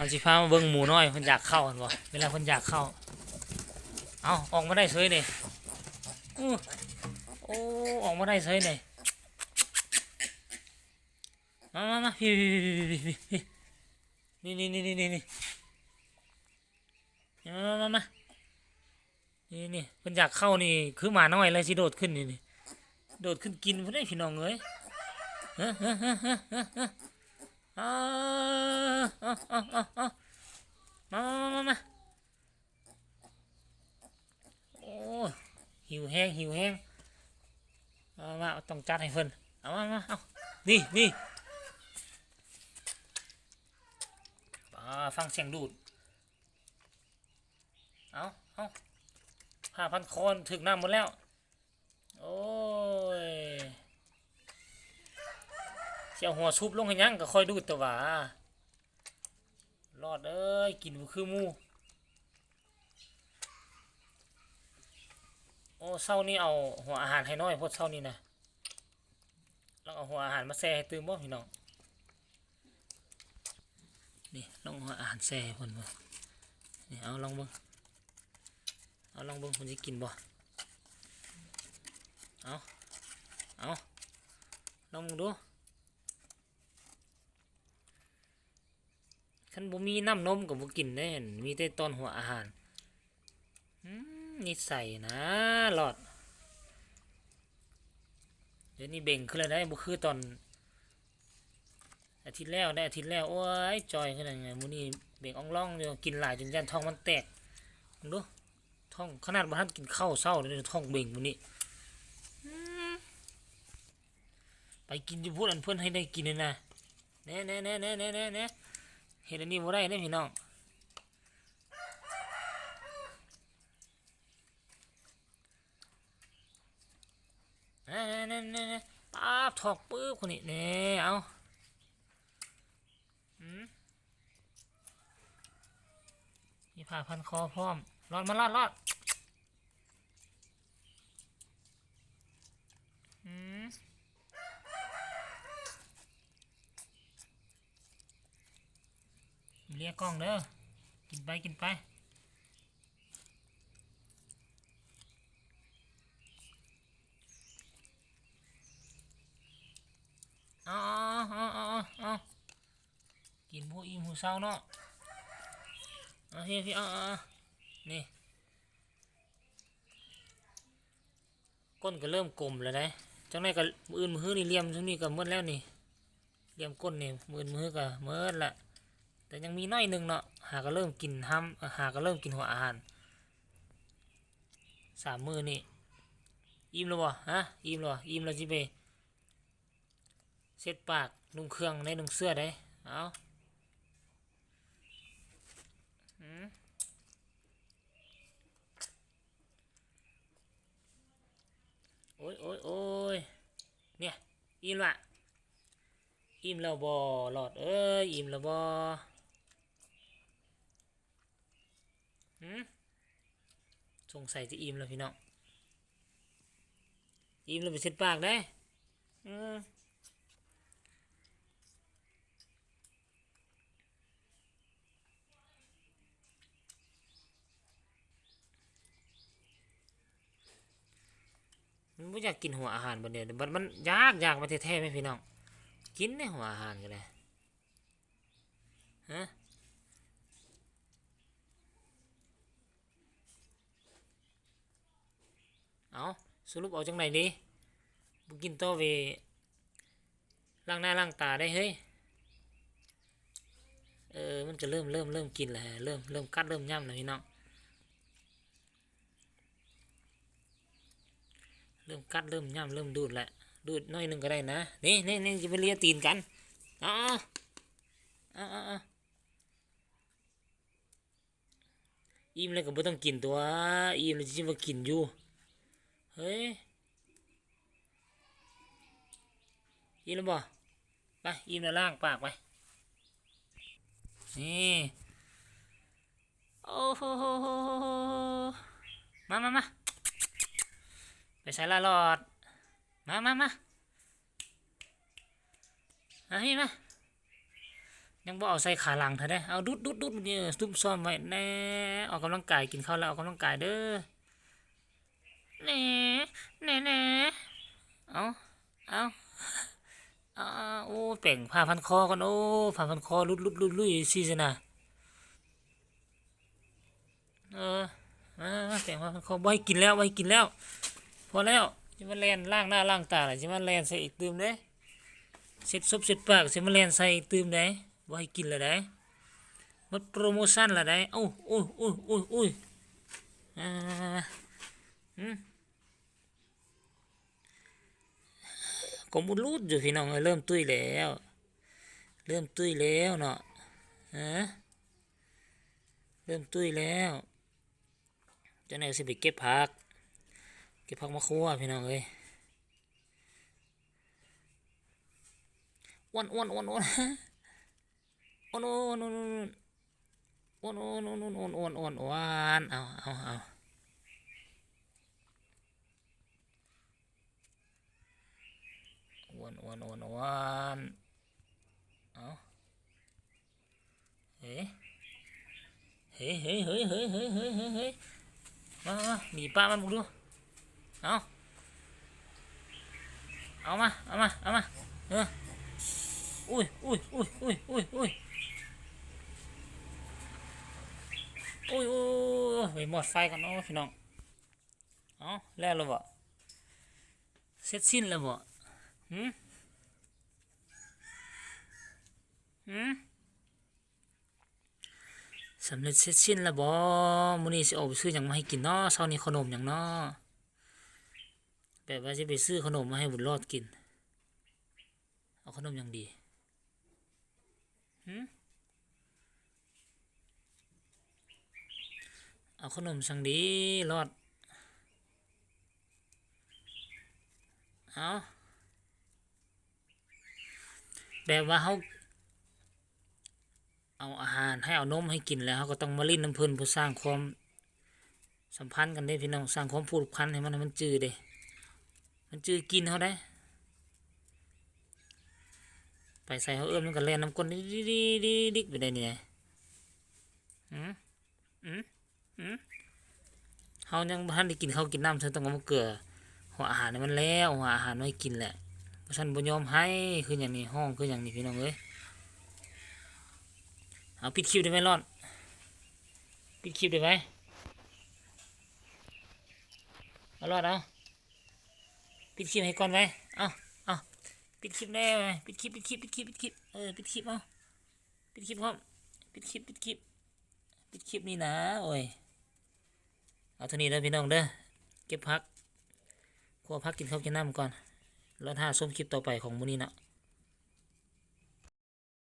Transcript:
เอาสิพามาเบิ่งหมูน้อยเพิ่นอยากเข้าหั่นบ่เวลาเพิ่นอยากเข้า เอาออกมาได้เฉยนี่อื้อโอ้ออกมาได้เฉยนี่มามามาพี่พี่พี่พี่พี่นี่นี่นี่นี่นี่นี่มามามามานี่นี่เพิ่นอยากเข้านี่คือหมาน้อยเลยสิโดดขึ้นนี่นี่โดดขึ้นกินเพิ่นได้พี่น้องเอ้ยเฮ้อเฮ้อเฮ้อเฮ้อ มามามามาโอ้ยหิวแห้งหิวแห้งเอามาต้องจัดให้เพิ่นเอามามาเอานี่นี่อ่าฟังเสียงดูด เอาเอาผ้าพันคอนถึงน้ำหมดแล้ว โอ้ย เสียหัวซุบลงให้ยังก็ค่อยดูดตัวหว่ารอดเอ้ยกินบ่คือหมูโอ้เศร้านี่เอาหัวอาหารให้น้อยพดเศร้านี่นะลองเอาหัวอาหารมาแซ่ให้ตื่มบ่พี่น้องนี่ลองหัวอาหารแซ่เพิ่นบ่นี่เอาลองเบิ่งเอาลองเบิ่งเพิ่นสิกินบ่เอาเอาลองดู คันบ่มีน้ำนมก็บ่กินได้เหั่นมีแต่ตอนหัวอาหารอืมนิสัยนะหลอด เดี๋ยวนี้เบ่งขึ้นเลยได้บุคือตอน อาทิตย์แล้วได้อาทิตย์แล้วโอ้ยจอยขึ้นยังไงมูนี่เบ่งอ่องล่องเดียวกินหลายจนยันท้องมันแตกดูท้องขนาดบ่ทันกินข้าวเศร้าเลยท้องเบ่งมูนี่ไปกินอยู่พูดอันเพื่อนให้ได้กินเลยนะแน่แน่แน่แน่แน่แน่ เห็นอันนี้บ่ได้เด้พี่น้องนั่นนั่นนั่ป้าบถอกปื้บคนนี้เน่เอาอืมมีผ้าพันคอพร้อมรอดมารอดรอดอืม เรียกล้องเด้อ กินไปกินไป เอาเอาเอาเอาเอากินผู้อิ่มผู้เศร้าเนาะเอาพี่พี่เอาเอานี่ก้นก็เริ่มกลมแล้วนะจังไรก็มืออื่นมือนี่เลี่ยมช่วงนี้ก็มืดแล้วนี่เลี่ยมก้นนี่มืออื่นมือก็มืดละ แต่ยังมีน้อยหนึ่งเนาะหาก็เริ่มกินห้ำหาก็เริ่มกินหัวอาหารสามมือนี่อิ่มแล้วบ่ฮะอิ่มแล้วอิ่มแล้วจิเบเซ็ตปากนุ่งเครื่องในนุ่งเสื้อได้เอาโอ้ยโอ้ยโอ้ยเนี่ยอิ่มละอิ่มแล้วบอหลอดเอ้ยอิ่มแล้วบอหืม สงสัยจะอิ่มแล้วพี่น้อง อิ่มแล้วไปเซ็ตปากได้อืมมันไม่อยากกินหัวอาหารบันเดียวมันมันยากยากมาแท้ๆไหมพี่น้อง กินในหัวอาหารกันเลยฮะ เอาสรุปเอาจังไหนดีบุกินต่อเวล้างหน้าล้างตาได้เฮ้ย เออ มันจะเริ่มเริ่มเริ่มกินแล้วเริ่มเริ่มกัดเริ่มย่ำแล้วพี่น้องเริ่มกัดเริ่มย่ำเริ่มดูดแหละดูดน้อยนึงก็ได้นะ นี่นี่นี่จะไปเลียตีนกันอ๋อาอ๋อาอิ่มเลยก็ไม่ต้องกินตัวอิ่มเลยจะมากินอยู่ เฮ้ยอิ่มแล้วบ่ไปอิ่มแล้วล่างปากไปนี่โอ้โหมามามาไปใช้ละหลอด มามามามาพี่มายังบ่เอาใส่ขาหลังเถอะได้เอาดุดดุดดุดเนี่เออซุ่มซ่อมไว้แน่ออกกำลังกายกินข้าวแล้วออกกำลังกายเด้อ แหน่แหน่แหน่เอาเอาเอาเอาโอ้แป่งผ้าพันคอก่อนโอ้ผ้าพันคอลุดลุดลุดลุยซีซนะเออมาแป่งผ้าพันคอบ่ให้กินแล้วบ่ให้กินแล้ว พอแล้วจะมาแลนล่างหน้าล่างตาล่ะจะมาแลนใส่อีกตืมเด้เสร็จซบเสร็จปากจะมาแลนใส่อีกตืมเด้บ่ให้กินแล้วได้หมดโปรโมชั่นละได้เอ้าอุ้ยอุ้ยอุ้ยอุ้ยอ่าอืม ก็มุดรูดอยู่พี่น้องเอ้ยเริ่มตุ้ยแล้ว เริ่มตุ้ยแล้วเนาะฮะเริ่มตุ้ยแล้วจ้าไหนสิไปเก็บผัก เก็บผักมาคั่วพี่น้องเอ้ยอ้วนอ้วนอ้วนอ้วนอ้วนอ้วนอ้วนอ้วนอ้วนอ้วนอ้วนอ้วนอ้วนอ้วนอ้วนเอาเอาเอาอ้ วนอ้วนอ้วนอ้วนเอาเฮ้เฮ้เฮ้เฮ้เฮ้เฮ้เฮ้เฮ้เฮ้มามาหนีป้ามันบุกดูเอาเอามา เอามา เอามาเอออุ้ยอุ้ยอุ้ยอุ้ยอุ้ยอุ้ยอุ้ยอุ้ยไปหมดไฟก่อนเนาะพี่น้อง เอาแล้วแล้วบ่เสร็จสิ้นแล้วบ่ หืมหืมสำเร็จเสร็จสิ้นแล้วบ่มื้อนี้สิออกไปซื้อหยังมาให้กินเนาะเช้านี้ขนมหยังเนาะแบบว่าจะไปซื้อขนมมาให้บุญรอดกิน เอาขนมอย่างดีหืมเอาขนมสังดีรอด เอา แบบว่าเขาเอาอาหารให้เอานมให้กินแล้วเขาก็ต้องมาลิ้นน้ำเพลินเพื่อสร้างความสัมพันธ์กันได้พี่น้องสร้างความผูกพันให้มันมันจืดเด้มันจือกินเขาได้ ไปใส่เขาเอื้อมมันก็แล่นน้ำก้นดิ๊ดดิ๊ดิดิกไปได้นี่ไงอืมอืมอืมเขายังบ่ทันได้กินเขากินน้ำฉันต้องมาเกลือหัวอาหารนี่มันแล้วหัวอาหารไม่กินแหละ ฉันบ่ยอมให้คืออย่างนี้ห้องคืออย่างนี้พี่น้องเอ้ยเอาปิดคลิปได้ไหมรอดปิดคลิปได้ไหมเอารอดเอาปิดคลิปให้ก่อนไว้เอาเอาปิดคลิปได้ไหมปิดคลิปปิดคลิปปิดคลิปปิดคลิปเออปิดคลิปเอาปิดคลิปพร้อมปิดคลิปปิดคลิปปิดคลิปนี่นะโอ้ยเอาเท่านี้เด้อพี่น้องเด้อเก็บพักครัวพักกินข้าวกินน้ำก่อน แล้วถ้าส้มคลิปต่อไปของมูนี่นะ